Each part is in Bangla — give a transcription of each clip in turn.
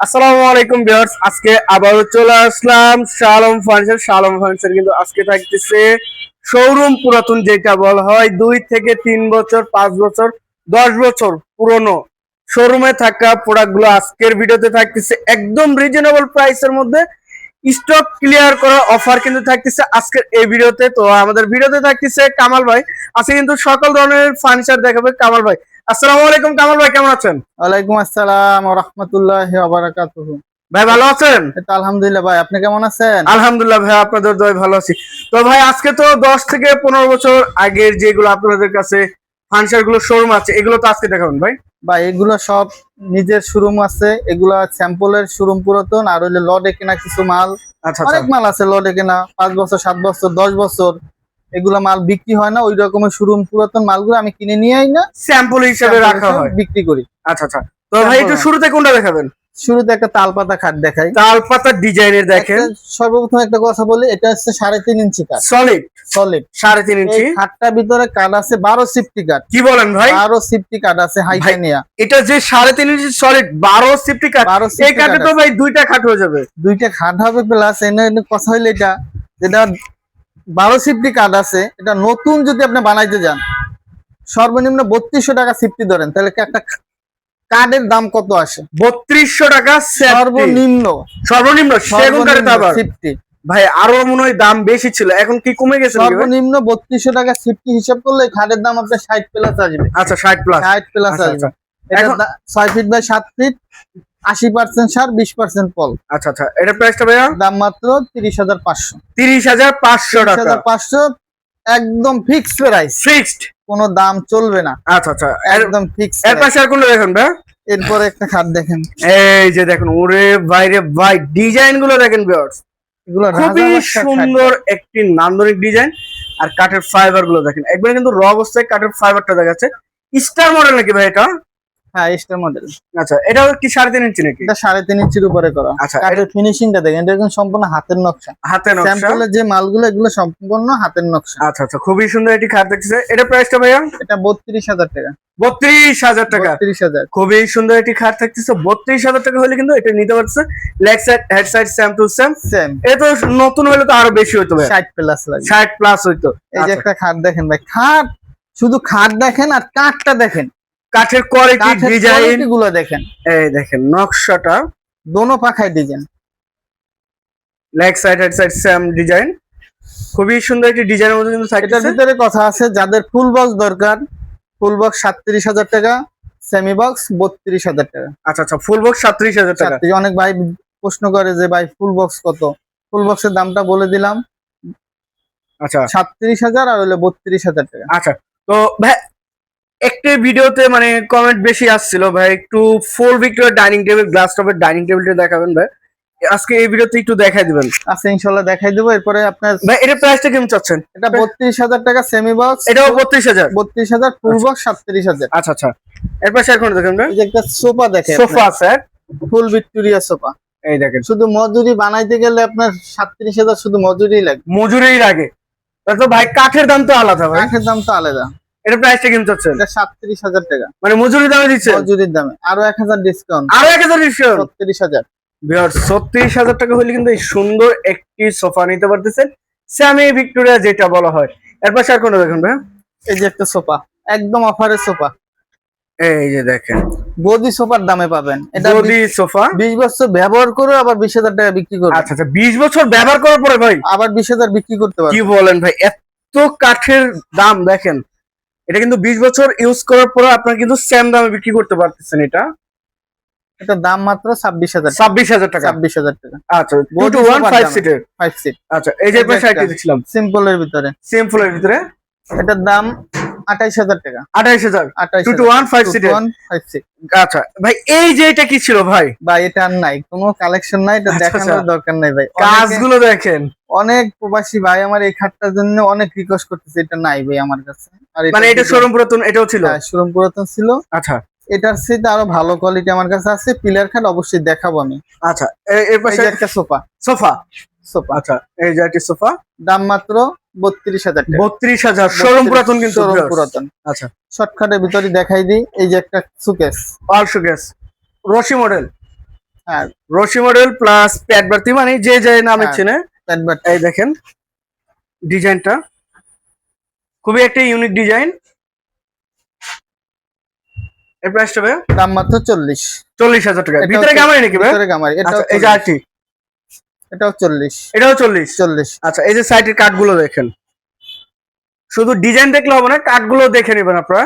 আসসালামু আলাইকুম ভিউয়ার্স, আজকে আবারও চলে আসলাম শালম ফার্নিচার। শালম ফার্নিচার কিন্তু আজকে থাকতেছে শোরুম পুরাতন যেটা বলা হয়, দুই থেকে তিন বছর, পাঁচ বছর, দশ বছর পুরনো। শোরুমে থাকা প্রোডাক্টগুলো আজকের ভিডিওতে থাকতেছে একদম রিজনেবল প্রাইসের মধ্যে। স্টক ক্লিয়ার করার অফার কিন্তু থাকতেছে আজকের এই ভিডিওতে। তো আমাদের ভিডিওতে থাকতেছে কামাল ভাই। আজকে কিন্তু সকল ধরনের ফার্নিচার দেখাবে কামাল ভাই। আসসালামু আলাইকুম কামাল ভাই কেমন আছেন? ওয়ালাইকুম আসসালাম রহমতুল্লাহ বারাকাতুহু। ভাই ভালো আছেন? এটা আলহামদুলিল্লাহ ভাই আপনি কেমন আছেন? আলহামদুলিল্লাহ ভাই আপনাদের দয় ভালো আছি। তো ভাই আজকে তো দশ থেকে পনেরো বছর আগের যেগুলো আপনাদের কাছে ফার্নিচারগুলো শোরুম আছে এগুলো তো আজকে দেখাবেন ভাই? ভাই এগুলো সব নিজের শোরুম আছে এগুলো স্যাম্পলের শোরুম পুরাতন আর হইলে লডে কেনা কিছু মাল। আচ্ছা অনেক মাল আছে লডে কেনা পাঁচ বছর সাত বছর দশ বছর। এগুলো মাল বিক্রি হয় না ওই রকমের শোরুম পুরাতন মালগুলো আমি কিনে নিয়ে আই না স্যাম্পল হিসাবে রাখা হয়। বিক্রি করি। আচ্ছা আচ্ছা। তো ভাই একটু শুরুতে কোনটা দেখাবেন? শুরুতে একটা তাল পাতা খাট দেখাই। তাল পাতার ডিজাইনের দেখেন। সর্বপ্রথম একটা কথা বলি এটা হচ্ছে সাড়ে তিন ইঞ্চি কাঠ সলিড সলিড সাড়ে তিন ইঞ্চি? এই খাটটার ভিতরে কাঠ আছে বারো সিফটি কাঠ। কি বলেন ভাই? বারো সিফটি কাঠ আছে হাইটেনিয়া। এটা যে সাড়ে তিন ইঞ্চি সলিড বারো সিফটি কাঠ বারো এই সিফটি কাঠে তো ভাই দুইটা খাট হয়ে যাবে। দুইটা খাট হবে প্লাস এনে এনে কথা হইলে এটা। যেটা বারো সিফটি কার্ড আছে। এটা নতুন যদি আপনি বানাইতে যান সর্বনিম্ন বত্রিশশো টাকা সিফটি ধরেন তাহলে একটা কার্ডের দাম কত আসে? বত্রিশশো টাকা সর্বনিম্ন। সর্বনিম্ন সেগুন সিফটি ভাই আরও মনে হয় দাম বেশি ছিল এখন কি কমে গেছে সর্বনিম্ন বত্রিশশো টাকা সিফটি হিসাব করলে খাটের দাম আপনার ষাট প্লাস আসবে। আচ্ছা ষাট প্লাস ষাট প্লাস আচ্ছা, আসবে। আচ্ছা। এখন- ছয় ফিট বাই সাত ফিট আশি পার্সেন্ট সার বিশ পার্সেন্ট পল আচ্ছা আচ্ছা এটা প্রাইসটা ভাইয়া? দাম মাত্র তিরিশ হাজার পাঁচশো। তিরিশ হাজার পাঁচশো টাকা। পাঁচশো একদম ফিক্স প্রাইস ফিক্সড কোনো দাম চলবে না। আচ্ছা আচ্ছা একদম ফিক্স এর পাশে আর কোনটা দেখেন ভাই এরপরে একটা খাট দেখেন। এই যে দেখুন ওরে বাইরে ভাই ডিজাইনগুলো দেখেন ভিউয়ার্স এগুলো খুবই। সুন্দর একটি নান্দনিক ডিজাইন। আর কাঠের ফাইবারগুলো দেখেন। একবার কিন্তু র অবস্থায় কাঠের ফাইবারটা দেখাচ্ছে। স্টার মডেল নাকি ভাই এটা? হ্যাঁ স্টার মডেল আচ্ছা এটাও কি সাড়ে তিন ইঞ্চি নাকি? এটা সাড়ে তিন ইঞ্চির উপরে করা। আচ্ছা, ফিনিশিংটা দেখেন এটা একদম সম্পূর্ণ হাতের নকশা। হাতে নকশা। স্যাম্পলের যে মালগুলো এগুলো সম্পূর্ণ হাতের নকশা। আচ্ছা আচ্ছা খুবই সুন্দর একটি খাট দেখতেছে। এটা প্রাইসটা ভাইয়া? এটা বত্রিশ হাজার টাকা। বত্রিশ হাজার টাকা। বত্রিশ হাজার। খুবই সুন্দর একটি খাট থাকতেছে। বত্রিশ হাজার টাকা হলে কিন্তু এটা নিতে পারছে leg side head side same to same same এটা নতুন হলে তো আরও বেশি হইতো ষাট প্লাস ষাট প্লাস হইতো। এই যে আচ্ছা, একটা খাট দেখেন ভাই। খাট শুধু খাট দেখেন আর কাঠটা দেখেন। কাঠের কোয়ালিটি ডিজাইনগুলো দেখেন। এই দেখেন নকশাটা। দোনো পাখায় design leg side head side same design খুবই সুন্দর একটি ডিজাইনের মধ্যে কিন্তু এটার ভিতরে কথা আছে যাদের ফুল বক্স দরকার ফুল বক্স সাতত্রিশ হাজার টাকা সেমি বক্স বত্রিশ হাজার টাকা। আচ্ছা আচ্ছা ফুল বক্স সাতত্রিশ হাজার টাকা। অনেক ভাই প্রশ্ন করে যে ভাই ফুল বক্স কত? ফুল বক্সের দামটা বলে দিলাম। আচ্ছা। সাতত্রিশ হাজার আর হলো বত্রিশ হাজার টাকা। আচ্ছা তো ভাই একটি ভিডিওতে মানে কমেন্ট বেশি আসছিল ভাই। একটু full Victoria dining table glass টপের ডাইনিং টেবিলটা দেখাবেন ভাই। আজকে এই ভিডিওতে একটু দেখাই দিবেন। আচ্ছা ইনশাল্লাহ দেখাই দেবো এরপরে আপনার ভাই এটা প্রাইসটা কেমন চাচ্ছেন? এটা বত্রিশ হাজার টাকা সেমি বক্স এটাও বত্রিশ হাজার। বত্রিশ হাজার ফুল বক্স সাতত্রিশ হাজার। আচ্ছা আচ্ছা। এরপর শেয়ার করে দেখেন ভাই? এই যে একটা সোফা দেখে sofa sir full Victoria sofa. এই দেখেন। শুধু মজুরি বানাইতে গেলে আপনার সাতত্রিশ হাজার শুধু মজুরি লাগে। মজুরিই লাগে। তাহলে তো ভাই কাঠের দাম তো আলাদা ভাই। কাঠের দাম তো আলাদা। এটা প্রাইসটা কেমন চাচ্ছেন এটা সাতত্রিশ হাজার টাকা। মানে মজুরি দামে দিচ্ছে মজুরির দামে। আরও এক হাজার ডিসকাউন্ট আরও এক হাজার ডিসকাউন্ট ছত্রিশ হাজার। বিহার ছত্রিশ হাজার টাকা হলে কিন্তু এই সুন্দর একটি সোফা নিতে পারতেছেন স্যামি ভিক্টোরিয়া যেটা বলা হয়। এরপর শেয়ার করে দেখেন ভাই এই যে একটা সোফা। একদম অফারের সোফা। এই যে দেখেন। গদি সোফার দামে পাবেন। এটা গদি সোফা? বিশ বছর ব্যবহার করে আবার বিশ হাজার টাকা বিক্রি করবে। আচ্ছা আচ্ছা বিশ বছর ব্যবহার করার পরে ভাই। আবার বিশ হাজার বিক্রি করতে কি বলেন ভাই এত কাঠের দাম দেখেন। এটা কিন্তু বিশ বছর ইউজ করার পর আপনার কিন্তু সেম দামে বিক্রি করতে পারতেছেন এটা। এটা দাম মাত্র ছাব্বিশ হাজার ছাব্বিশ হাজার টাকা। ছাব্বিশ হাজার টাকা। আচ্ছা টু ওয়ান ফাইভ। সিটের ফাইভ সিট আচ্ছা এই যে এই দেখছিলাম সিম্পলের ভিতরে। সিম্পলের ভিতরে? এটার দাম আঠাইশ হাজার টাকা। আঠাইশ হাজার? আঠাইশ two two one five seat আচ্ছা ভাই এই যে এটা কি ছিল ভাই? বা এটা আর নাই। কোনো কালেকশন নাই এটা আচ্ছা, দেখানোর আচ্ছা। দরকার নাই ভাই। কাজগুলো দেখেন। অনেক প্রবাসী ভাই আমার এই খাটটার জন্য অনেক রিকোয়েস্ট করতেছে এটা নাই ভাই আমার কাছে। আর মানে এটা শোরুম পুরাতন এটাও ছিল? শোরুম পুরাতন ছিল। আচ্ছা। এটার সেট আরও ভালো কোয়ালিটি আমার কাছে আছে। পিলার খাট অবশ্যই দেখাবো আমি। আচ্ছা এর পাশে একটা সোফা সোফা সোফা আচ্ছা এই যে একটি সোফা দাম মাত্র বত্রিশ হাজার বত্রিশ হাজার শোরুম পুরাতন কিন্তু পুরাতন। আচ্ছা। শর্টকাটের ভিতরে দেখাই দিই এই যে একটা সুকেস পাঁচশো গ্যাস রশি মডেল হ্যাঁ। রশি মডেল প্লাস প্যাড মানে যে যে নামে হ্যাঁ। চেনে প্যাড এই দেখেন ডিজাইনটা। খুবই একটা ইউনিক ডিজাইন এর প্রাইসটা ভাই দাম মাত্র চল্লিশ। চল্লিশ হাজার টাকা। ভিতরে কেমন নাকি ভাই ভিতরে গামারি। আচ্ছা এটাও এই যে আরটি এটাও চল্লিশ। এটাও চল্লিশ? চল্লিশ। আচ্ছা এই যে সাইডের কাঠগুলো দেখেন। শুধু ডিজাইন দেখলে হবে না কাঠগুলো দেখে নেবেন আপনারা।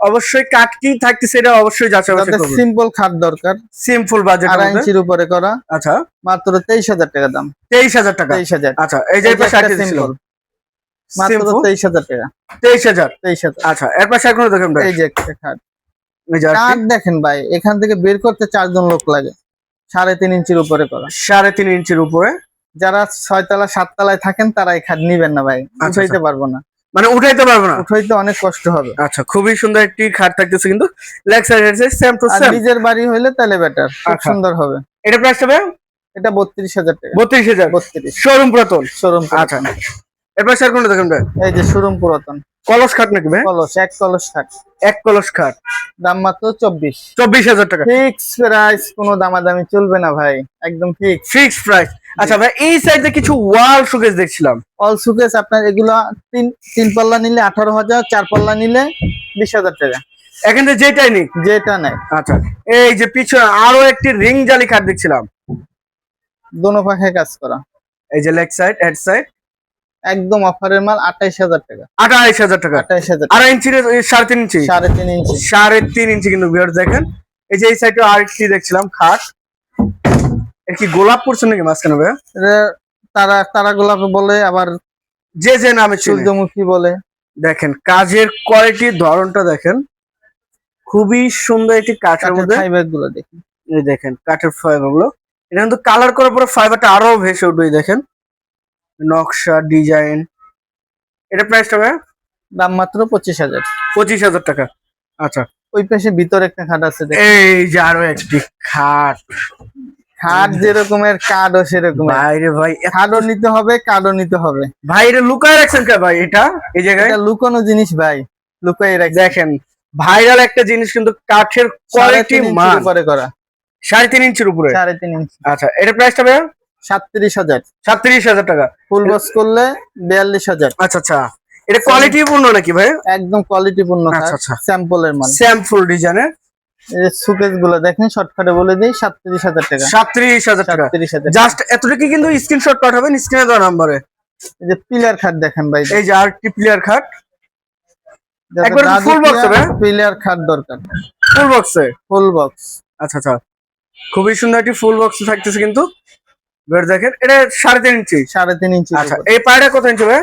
অবশ্যই কাঠ কি থাকতেছে এটা অবশ্যই যাচাই বাছাই করবেন। সিম্পল খাট দরকার। সিম্পল বাজেট আড়াই ইঞ্চির উপরে করা। আচ্ছা। মাত্র তেইশ হাজার টাকা দাম। তেইশ হাজার টাকা? তেইশ হাজার। আচ্ছা এই যে ষাট ছিল সিম্পল মাত্র তেইশ হাজার টাকা। তেইশ হাজার? তেইশ হাজার। আচ্ছা এরপর ষাট কোনো দেখেন ভাই। এই যে একটা খাট। এই যে আরটি। কাঠ দেখেন ভাই এখান থেকে বের করতে চারজন লোক লাগে। সাড়ে তিন ইঞ্চির উপরে করা। সাড়ে তিন ইঞ্চির উপরে। যারা ছয়তলা সাততলায় থাকেন তারা এই খাট নিবেন না ভাই। আচ্ছা, উঠাইতে পারব না। মানে উঠাইতে পারব না? উঠাইতে অনেক কষ্ট হবে। আচ্ছা খুবই সুন্দর একটি খাট থাকতেছে কিন্তু। Leg side same to same নিজের বাড়ি হইলে তাহলে বেটার খুব আচ্ছা। সুন্দর হবে। এটা প্রাইসটা ভাই এটা বত্রিশ হাজার টাকা। বত্রিশ হাজার। বত্রিশ। শোরুম পুরাতন? শোরুম আচ্ছা। এরপর স্যার কোনটা দেখেন ভাই? এই যে শোরুম পুরাতন। কলস খাট নাকি ভাই? কলস এক কলস খাট। এক কলস খাট। দাম মাত্র চব্বিশ। চব্বিশ হাজার টাকা। ফিক্স প্রাইস কোনো দামাদামি চলবে না ভাই। একদম ফিক্স ফিক্স প্রাইস আচ্ছা ভাই এই সাইডে কিছু ওয়াল শোকেস দেখছিলাম। অল সুকেস আপনার এগুলো তিন তিন পাল্লা নিলে আঠারো হাজার চার পাল্লা নিলে বিশ হাজার টাকা। এখান থেকে যেটাই নিক। যেটা নেয়। আচ্ছা এই যে পিছনে আরও একটি রিং জালি খাট দেখছিলাম। দোনো পাখে কাজ করা। এই যে লেগ সাইড হেড সাইড একদম অফারের মাল আঠাইশ হাজার টাকা। আঠাইশ হাজার টাকা। আঠাইশ হাজার আড়াই ইঞ্চি সাড়ে তিন ইঞ্চি? সাড়ে তিন ইঞ্চি। সাড়ে তিন ইঞ্চি কিন্তু ভিউয়ার দেখেন। এই যে এই সাইডে আরেকটি দেখছিলাম খাট। এর কি গোলাপ পড়ছে নাকি মাঝখানে ভাই এটা তারা তারা গোলাপ বলে আবার যে যে নামে সূর্যমুখী বলে। দেখেন কাজের কোয়ালিটির ধরনটা দেখেন। খুবই সুন্দর একটি কাঠের মধ্যে। ফাইবারগুলো দেখি। এই দেখেন কাঠের ফাইবারগুলো। এটা কিন্তু কালার করার পরে ফাইবারটা আরও ভেসে উঠবে দেখেন। নকশা ডিজাইন। এটা প্রাইসটা ভাই দাম মাত্র পঁচিশ হাজার। পঁচিশ হাজার টাকা। আচ্ছা। ওই পাশে ভিতরে একটা খাট আছে। এই যে আরও একটি খাট। খাট যেরকমের কার্ডও সেরকম বাইরে ভাই খাটও নিতে হবে কার্ডও নিতে হবে। ভাই এটা লুকায় রাখছেন কে ভাই? এটা? এই জায়গায়? এটা লুকানো জিনিস ভাই লুকাই রাখ দেখেন ভাইরাল একটা জিনিস কিন্তু কাঠের কোয়ালিটি মান। উপরে করা। সাড়ে তিন ইঞ্চির উপরে? সাড়ে তিন ইঞ্চি। আচ্ছা এটা প্রাইসটা ভাই সাতত্রিশ হাজার। সাতত্রিশ হাজার টাকা। ফুল বক্স করলে বিয়াল্লিশ হাজার। আচ্ছা আচ্ছা। এটা কোয়ালিটি পূর্ণ নাকি ভাই? একদম কোয়ালিটি পূর্ণ। স্যাম্পলের মাল। স্যাম্পল ডিজাইনের সুকেসগুলো দেখেন শর্টকাটে বলে দিই সাতত্রিশ হাজার টাকা। সাতত্রিশ হাজার টাকা। জাস্ট এতটুকু কিন্তু স্ক্রিনশট পাঠাবেন স্ক্রিনে দেওয়া নাম্বারে এই যে পিলার খাট দেখেন ভাই। এই যে প্লেয়ার খাট একবারে হবে? পিলার খাট দরকার। ফুল বক্সে ফুল বক্স আচ্ছা আচ্ছা। খুবই সুন্দর একটি ফুল বক্স থাকতেছে কিন্তু। দেখেন এটা সাড়ে তিন ইঞ্চি সাড়ে তিন ইঞ্চি আচ্ছা এই কত ইঞ্চি ভাই?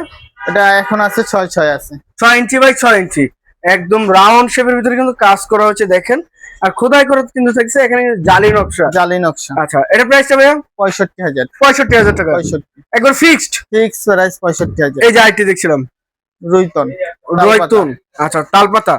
এটা এখন আছে ছয় ছয় আছে। ছয় ইঞ্চি বাই ছয় ইঞ্চি একদম রাউন্ড শেপের ভিতরে কিন্তু কাজ করা হচ্ছে দেখেন। আর খোদাই করে কিন্তু থাকছে এখানে জালি নকশা। জালি নকশা। আচ্ছা এটা প্রাইসটা ভাইয়া? পঁয়ষট্টি হাজার। পঁয়ষট্টি হাজার টাকা। পঁয়ষট্টি। একবার ফিক্সড ফিক্স প্রাইস পঁয়ষট্টি হাজার। এই যে আইটি দেখছিলাম। রুইতন। আচ্ছা তালপাতা।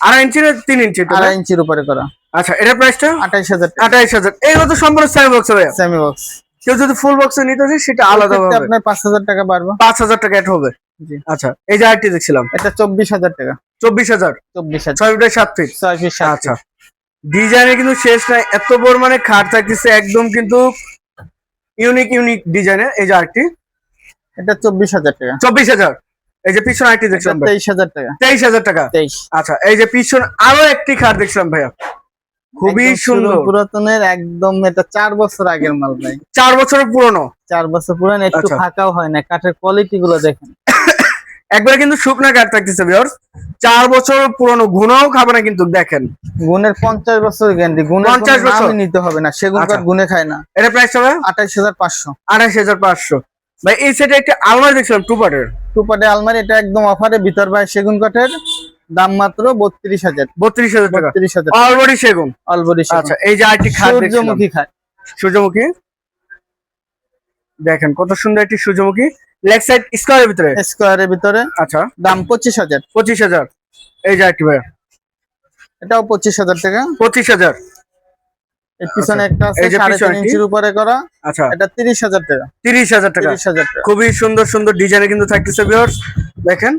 আড়াই ইঞ্চি না তিন ইঞ্চি আড়াই ইঞ্চির উপরে করা। আচ্ছা এটা প্রাইসটা আঠাইশ হাজার আঠাইশ হাজার। এইগুলো তো সম্পূর্ণ সেমি বক্স ভাইয়া। সেমি বক্স কেউ যদি ফুল বক্সে নিতে চায় সেটা আলাদা হবে আপনার পাঁচ হাজার টাকা বাড়বে। পাঁচ হাজার টাকা এটা হবে। জি। আচ্ছা এই যে আরটি দেখছিলাম। এটা চব্বিশ হাজার টাকা। চব্বিশ হাজার? চব্বিশ হাজার। ছয় ফিটের সাত ফিট ছয় ফিট সাত আচ্ছা। ফিট। ডিজাইনে কিন্তু শেষ নাই। এত বড় মানে খাট থাকতেছে একদম কিন্তু ইউনিক ইউনিক ডিজাইনের এই যে আরটি এটা চব্বিশ হাজার টাকা। চব্বিশ হাজার। এই যে পিছনে আরটি দেখছিলাম ভাই। তেইশ হাজার টাকা। তেইশ হাজার টাকা। তেইশ। আচ্ছা এই যে পিছনে আরও একটি খাট দেখছিলাম ভাইয়া। খুবই সুন্দর। পুরাতনের একদম এটা চার বছর আগের মাল ভাই। চার বছরের পুরনো? চার বছর পুরান একটু আচ্ছা। ফাঁকাও হয় না কাঠের কোয়ালিটি গুলো দেখেন। একবারে কিন্তু শুকনা কাঠ থাকতেছে ভিউয়ার্স চার বছর পুরনো গুণও খাবে না কিন্তু দেখেন। গুণের পঞ্চাশ বছর গ্যারান্টি গুণের 50 কোনো বছর? নিতে হবে না সেগুন আচ্ছা। কাঠ গুনে খায় না। এটা প্রাইস হবে আঠাইশ হাজার পাঁচশো। আঠাশ হাজার পাঁচশো। ভাই এই সেটে একটা আলমারি দেখছিলাম টু পার্টের টুপাটে আলমারি এটা একদম অফারে ভিতর ভাই সেগুন কাঠের। দাম মাত্র বত্রিশ হাজার। বত্রিশ হাজার বত্রিশ হাজার সেগুন? অলবডি আচ্ছা এই যে আরেকটি খাট সূর্যমুখী খায় সূর্যমুখী? দেখেন কত সুন্দর একটি সূর্যমুখী। লেগ সাইড স্কোয়ারের ভিতরে? স্কোয়ারের ভিতরে। আচ্ছা। দাম পঁচিশ হাজার। পঁচিশ হাজার। এই যে একটি ভাই এটাও পঁচিশ হাজার টাকা। পঁচিশ হাজার। এর পিছনে একটা আছে সাড়ে তিন ইঞ্চির উপরে করা। আচ্ছা। এটা তিরিশ হাজার টাকা। তিরিশ হাজার টাকা। তিরিশ হাজার টাকা। খুবই সুন্দর সুন্দর ডিজাইনে কিন্তু থাকতেছে ভিউয়ার্স দেখেন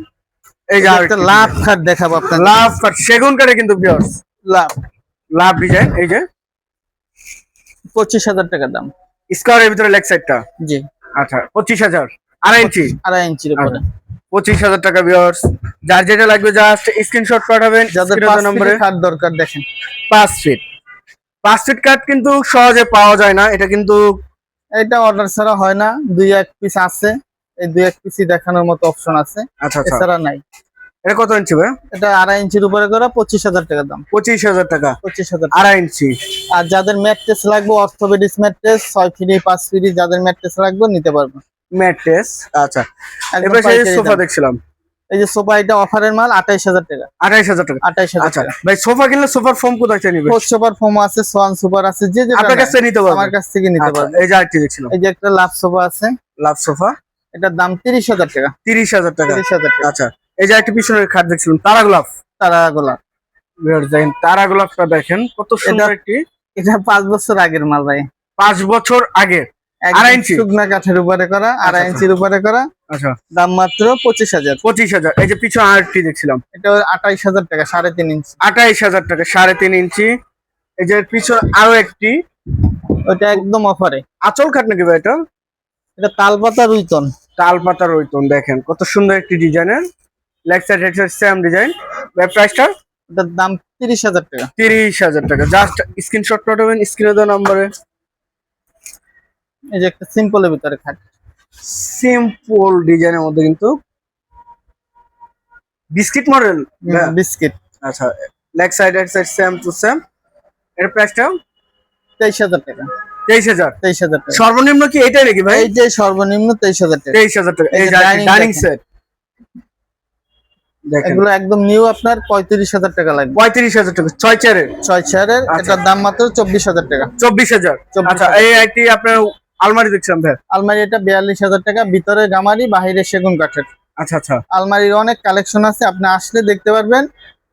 এই যে একটা লাভ খাট দেখাবো আপনার লাভ সেগুন কাঠে কিন্তু ভিউয়ার্স লাভ। লাভ ডিজাইন এই যে। পঁচিশ হাজার টাকার দাম। স্কোয়ারের ভিতরে লেগ সাইডটা জি। আচ্ছা পঁচিশ হাজার আড়াই ইঞ্চি আড়াই ইঞ্চির উপরে। পঁচিশ হাজার টাকা ভিউয়ার্স যার যেটা লাগবে জাস্ট স্ক্রিনশট পাঠাবেন যাদের স্ক্রিনে পাঁচ নম্বরে। খাট দরকার দেখেন। পাঁচ ফিট পাঁচ ফিট কাঠ কিন্তু সহজে পাওয়া যায় না এটা কিন্তু এটা অর্ডার ছাড়া হয় না দুই এক পিস আছে। এই দুই এক পিসই দেখানোর মতো অপশন আছে। আচ্ছা আচ্ছা। এছাড়া নাই। এটা কত ইঞ্চি ভাই? এটা আড়াই ইঞ্চির উপরে করা পঁচিশ হাজার টাকার দাম। পঁচিশ হাজার টাকা। পঁচিশ হাজার আড়াই ইঞ্চি আর যাদের ম্যাট্রেস লাগবে অর্থোপেডিস ম্যাট্রেস ছয় ফিরি পাঁচ ফিরি যাদের ম্যাট্রেস লাগবে নিতে পারবেন ম্যাট্রেস আচ্ছা। এবার সেই সোফা দেখছিলাম। এই যে সোফা এটা অফারের মাল আঠাইশ হাজার টাকা। আঠাইশ হাজার টাকা। আঠাইশ হাজার আচ্ছা। টাকা। ভাই সোফা কিনলে সোফার ফোম কোথায় থেকে নিবে? ফোর সুপার ফোম আছে সোয়ান সুপার আছে যে যেটা আপনার কাছ নিতে আমার কাছ থেকে নিতে আচ্ছা, পারবে এই যে আরেকটি দেখছিলাম। এই যে একটা লাভ সোফা আছে। Love sofa. এটার দাম তিরিশ হাজার টাকা। তিরিশ হাজার টাকা। তিরিশ হাজার টাকা। আচ্ছা এই যে একটা পিছনের খাট দেখছিলাম তারা গোলাপ। তারা গোলাপ। দেখেন তারা গোলাপটা দেখেন কত সুন্দর একটি। এটা পাঁচ বছর আগের মাল ভাই। পাঁচ বছর আগে আড়াই ইঞ্চি? শুকনা কাঠের উপরে করা আড়াই আচ্ছা। ইঞ্চির উপরে করা। আচ্ছা। দাম মাত্র পঁচিশ হাজার। পঁচিশ হাজার। এই যে পিছনে আরেকটি দেখছিলাম। এটা আঠাইশ হাজার টাকা সাড়ে তিন ইঞ্চি। আঠাইশ হাজার টাকা সাড়ে তিন ইঞ্চি। এই যে পিছনে আরও একটি। ওটা একদম অফারে। আচল খাট নাকি ভাই এটা? এটা তালপাতা রুইতন। তাল পাতা রইতন দেখেন কত সুন্দর একটি ডিজাইনের। Leg side head side same design web প্রাইসটা এটার দাম তিরিশ হাজার টাকা। তিরিশ হাজার টাকা। জাস্ট স্ক্রিনশট পাঠাবেন স্ক্রিনে দেওয়া নম্বরে এই যে একটা সিম্পলের ভিতরে খাট। সিম্পল ডিজাইনের মধ্যে কিন্তু বিস্কিট মডেল বিস্কিট আচ্ছা leg side head side same to same এর প্রাইসটা তেইশ হাজার টাকা। তেইশ হাজার। তেইশ হাজার টাকা। সর্বনিম্ন কি এটাই নাকি ভাই? এই যে সর্বনিম্ন তেইশ হাজার টাকা। তেইশ হাজার টাকা। এই ডাইনিং সেট এগুলো একদম নিউ আপনার পঁয়ত্রিশ হাজার টাকা লাগবে। পঁয়ত্রিশ হাজার টাকা। ছয় চেয়ারের ছয় চেয়ারের আচ্ছা। এটার দাম মাত্র চব্বিশ হাজার টাকা। চব্বিশ হাজার। আচ্ছা এই একটি আপনার আলমারি দেখছিলাম ভাই। আলমারি এটা বিয়াল্লিশ হাজার টাকা। ভিতরে গামারি বাহিরে সেগুন কাঠের। আচ্ছা আচ্ছা। আলমারির অনেক কালেকশন আছে। আপনি আসলে দেখতে পারবেন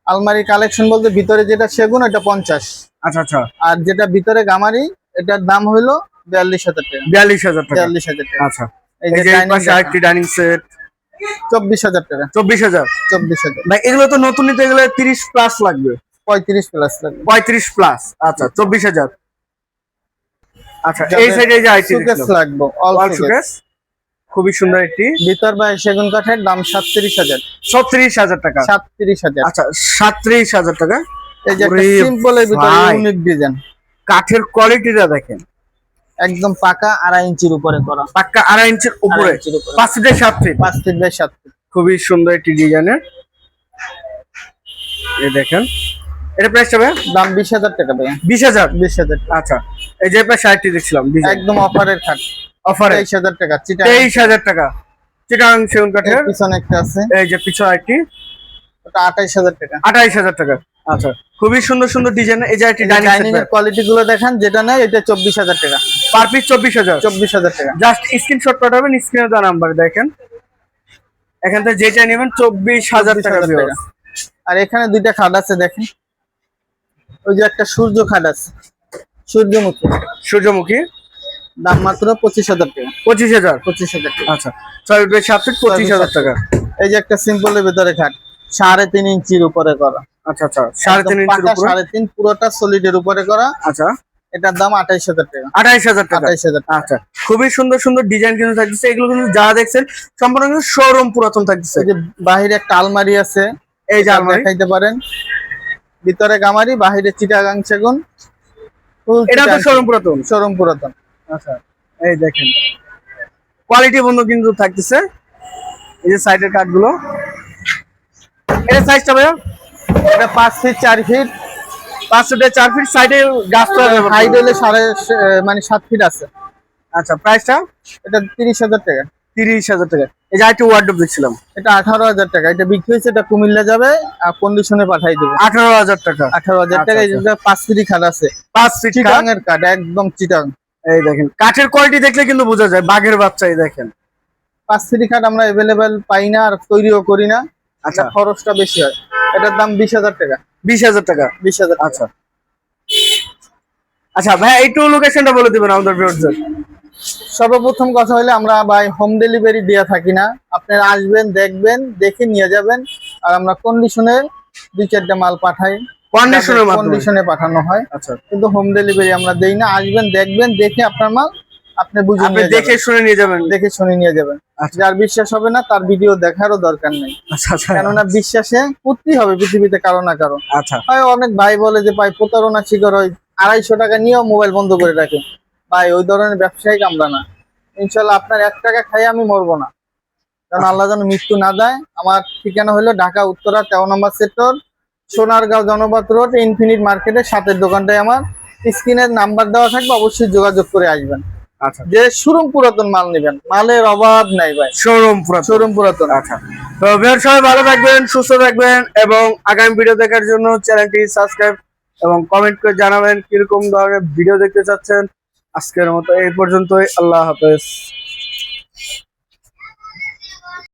আলমারি কালেকশন বলতে ভিতরে যেটা সেগুন এটা পঞ্চাশ। আচ্ছা আচ্ছা। আর যেটা ভিতরে গামারি এটার দাম হইল বিয়াল্লিশ হাজার টাকা। বিয়াল্লিশ হাজার টাকা। বিয়াল্লিশ হাজার টাকা। আচ্ছা। এই যে আরেকটি ডাইনিং সেট চব্বিশ হাজার টাকা। চব্বিশ হাজার? চব্বিশ হাজার। ভাই এগুলো তো নতুন নিতে গেলে তিরিশ প্লাস লাগবে। পঁয়ত্রিশ প্লাস লাগবে। পঁয়ত্রিশ প্লাস আচ্ছা চব্বিশ হাজার। আচ্ছা এই সাইডে যে আইটি লাগবে অল ওয়াল সুকেস খুবই সুন্দর একটি। ভিতর বাই সেগুন কাঠের দাম সাতত্রিশ হাজার। সত্রিশ হাজার টাকা। সাতত্রিশ হাজার। আচ্ছা সাতত্রিশ হাজার টাকা। এই যে ওরে সিম্পলের ভিতরে ইউনিক ডিজাইন কাঠের কোয়ালিটিটা দেখেন। একদম পাকা আড়াই ইঞ্চির উপরে করা। পাক্কা আড়াই ইঞ্চির উপরে। পাঁচ ফিটের সাত ফিট। পাঁচ ফিট বাই সাত ফিট। খুবই সুন্দর একটি ডিজাইনের। এই দেখেন। এটা প্রাইস হবে দাম বিশ হাজার টাকা ভাইয়া। বিশ হাজার? বিশ হাজার আচ্ছা। এই যে প্রায় ষাটটি দেখছিলাম একদম অফারের খাট। অফারে? তেইশ হাজার টাকা তেইশ হাজার টাকা। চিটাং সেগুন কাঠের। পিছনে একটা আছে। এই যে পিছনে একটি ওটা আঠাইশ হাজার টাকা। আঠাইশ হাজার টাকা। আচ্ছা খুবই সুন্দর সুন্দর ডিজাইন এই যে একটি ডাইনিং এর কোয়ালিটি গুলো দেখান যেটা নেয় এটা চব্বিশ হাজার টাকা। পার পিস চব্বিশ হাজার। চব্বিশ হাজার টাকা। জাস্ট স্ক্রিনশট পাঠাবেন স্ক্রিনে দেওয়া নাম্বার দেখেন। এখান থেকে যেটা নেবেন চব্বিশ হাজার 24,000 টাকা টাকা। আর এখানে দুইটা খাট আছে দেখেন। ওই যে একটা সূর্য খাট আছে সূর্যমুখী। সূর্যমুখী। দাম মাত্র পঁচিশ হাজার টাকা। পঁচিশ হাজার। পঁচিশ হাজার টাকা। আচ্ছা ছয় সাত ফিট পঁচিশ হাজার টাকা। এই যে একটা সিম্পলের ভিতরে খাট সাড়ে তিন ইঞ্চির উপরে করা। আচ্ছা আচ্ছা সাড়ে তিন সাড়ে তিন পুরোটা সলিডের উপরে করা। আচ্ছা। এটার দাম আঠাইশ হাজার টাকা। আঠাইশ হাজার টাকা। আঠাইশ হাজার আচ্ছা খুবই সুন্দর সুন্দর ডিজাইন কিন্তু এগুলো কিন্তু যা দেখছেন সম্পূর্ণ কিন্তু শোরুম পুরাতন থাকতেছে। যে বাহিরে একটা আলমারি আছে এই যে আলমারি। দেখাইতে পারেন। ভিতরে গামারি বাহিরে চিটাগাং সেগুন। এটা তো শোরুম পুরাতন। শোরুম পুরাতন। আচ্ছা এই দেখেন। কোয়ালিটি বন্ধু কিন্তু থাকতেছে। এই যে সাইডের কাঠগুলো এটা সাইজটা ভাইয়া? এটা পাঁচ ফিট চার ফিট চার ফিট সাইডে হলে সাড়ে মানে সাত ফিট আছে। আচ্ছা প্রাইসটা এটা তিরিশ হাজার টাকা। তিরিশ হাজার টাকা। এই যে আরেকটি দেখছিলাম। এটা আঠারো হাজার টাকা। এটা বিক্রি হয়েছে এটা কুমিল্লা যাবে আর কন্ডিশনে পাঠাই দেবো। আঠারো হাজার টাকা। আঠারো হাজার আচ্ছা, টাকা আচ্ছা। পাঁচ ফিটি খাট আছে। পাঁচ ফিট চিটাং এর কাঠ একদম চিটাং এই দেখেন কাঠের কোয়ালিটি দেখলে কিন্তু বোঝা যায় বাঘের বাচ্চা এই দেখেন। পাঁচ ফিটি খাট আমরা পাই না আর তৈরিও করি না। আচ্ছা। খরচটা বেশি হয়। এটার দাম বিশ হাজার টাকা। বিশ হাজার টাকা? বিশ হাজার আচ্ছা। আচ্ছা ভাই একটু লোকেশনটা বলে দিবেন আমাদের ভিউয়ারদের সর্বপ্রথম কথা হলে আমরা ভাই হোম ডেলিভারি দিয়ে থাকি না। আপনারা আসবেন দেখবেন দেখে নিয়ে যাবেন। আর আমরা কন্ডিশনে দুই চারটা মাল পাঠাই। কন্ডিশনের কন্ডিশনে পাঠানো হয়। আচ্ছা। কিন্তু হোম ডেলিভারি আমরা দেই না। আসবেন দেখবেন দেখে আপনার মাল আপনি বুঝে আপনি দেখে শুনে নিয়ে যাবেন। দেখে শুনে নিয়ে যাবেন। আচ্ছা। যার বিশ্বাস হবে না তার ভিডিও দেখারও দরকার নেই। আচ্ছা আচ্ছা। কেননা বিশ্বাসে করতেই হবে পৃথিবীতে কারও না কারও। আচ্ছা। হয় অনেক ভাই বলে যে ভাই প্রতারণা শিকার হয় আড়াইশো টাকা নিয়েও মোবাইল বন্ধ করে রাখে। ভাই ওই ধরনের ব্যবসায়িক আমরা না। ইনশাল্লাহ আপনার এক টাকা খাই আমি মরবো না। কারণ আল্লাহ যেন মৃত্যু না দেয়। আমার ঠিকানা হলো ঢাকা উত্তরা তেরো number sector Sonargaon Janapath road infinite মার্কেটের সাথের দোকানটায় আমার। স্ক্রিনের নাম্বার দেওয়া থাকবে অবশ্যই যোগাযোগ করে আসবেন। যে শোরুম পুরাতন মাল নেবেন মালের অভাব নাই ভাই। শোরুম পুরো শোরুম পুরাতন। আচ্ছা। তো ভিউয়ার সবাই ভালো থাকবেন সুস্থ থাকবেন এবং আগামী ভিডিও দেখার জন্য চ্যানেলটি সাবস্ক্রাইব এবং কমেন্ট করে জানাবেন কীরকম ধরনের ভিডিও দেখতে চাচ্ছেন। আজকের মতো এই পর্যন্তই। আল্লাহ হাফেজ।